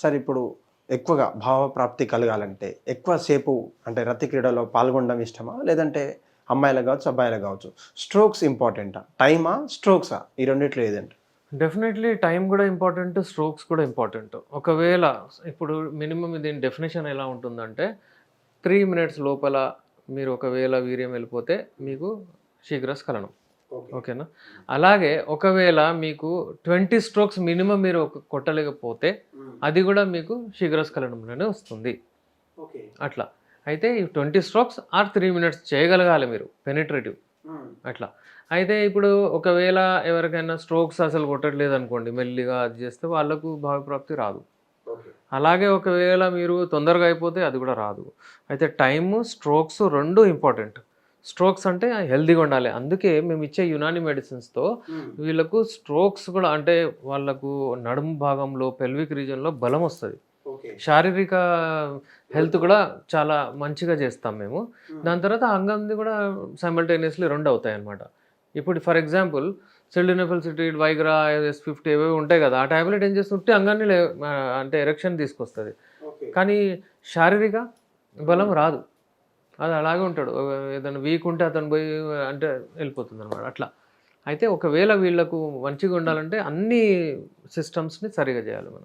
Sir ఇప్పుడు ఎక్కువగా భావప్రాప్తి కలగాలంటే ఎక్కువసేపు అంటే రతి క్రీడలో పాల్గొనడం ఇష్టమా? లేదంటే అమ్మాయిలకు కావచ్చు అబ్బాయిలకు కావచ్చు? స్ట్రోక్స్ ఇంపార్టెంటా? టైమా స్ట్రోక్సా? ఈ రెండిట్లో ఏదంటే డెఫినెట్లీ టైం కూడా ఇంపార్టెంట్ స్ట్రోక్స్ కూడా ఇంపార్టెంట్. ఒకవేళ ఇప్పుడు మినిమం దీని డెఫినేషన్ ఎలా ఉంటుందంటే త్రీ మినిట్స్ లోపల మీరు ఒకవేళ వీర్యం వెళ్ళిపోతే మీకు శీఘ్ర శీఘ్రస్ఖలనం ఓకేనా? అలాగే ఒకవేళ మీకు ట్వంటీ స్ట్రోక్స్ మినిమం మీరు ఒక కొట్టలేకపోతే అది కూడా మీకు శీఘ్రస్ఖలనంలోనే వస్తుంది. అట్లా. అయితే ఈ twenty strokes or three minutes చేయగలగాలి మీరు పెనిట్రేటివ్. అట్లా. అయితే ఇప్పుడు ఒకవేళ ఎవరికైనా స్ట్రోక్స్ అసలు కొట్టట్లేదు అనుకోండి మెల్లిగా అది చేస్తే వాళ్ళకు భావప్రాప్తి రాదు. అలాగే ఒకవేళ మీరు తొందరగా అయిపోతే అది కూడా రాదు. అయితే టైము స్ట్రోక్స్ రెండు ఇంపార్టెంట్. స్ట్రోక్స్ అంటే హెల్తీగా ఉండాలి. అందుకే మేము ఇచ్చే యునాని మెడిసిన్స్తో వీళ్ళకు స్ట్రోక్స్ కూడా అంటే వాళ్ళకు నడుము భాగంలో పెల్విక్ రీజన్లో బలం వస్తుంది. శారీరక హెల్త్ కూడా చాలా మంచిగా చేస్తాం మేము. దాని తర్వాత అంగంది కూడా సైమల్టేనియస్లీ రెండు అవుతాయి అన్నమాట ఇప్పుడు for example sildenafil citrate Viagra S fifty ఏవేవి ఉంటాయి కదా ఆ టాబ్లెట్ ఏం చేస్తుంటే అంగాన్ని అంటే ఎరెక్షన్ తీసుకొస్తుంది. కానీ శారీరక బలం రాదు. అది అలాగే ఉంటాడు. ఏదైనా వీక్ ఉంటే అతను పోయి అంటే వెళ్ళిపోతుంది అనమాట అట్లా. అయితే ఒకవేళ వీళ్ళకు మంచిగా ఉండాలంటే అన్ని సిస్టమ్స్ని సరిగా చేయాలి మనం.